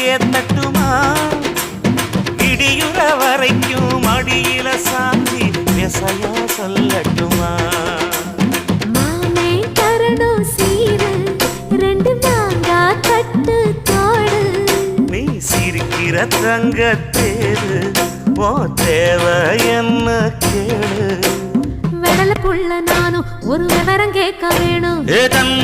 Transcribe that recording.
காயே இடியுற வரைக்கும் அடியில சாந்தி விசையா சொல்லட்டுமா? மாமே சிரிக்கிற தங்க தேரு ஓ தேவை என்ன கேடு. வெடல புள்ள நானும் ஒரு விவரம் கேட்க வேணும். ஏதன்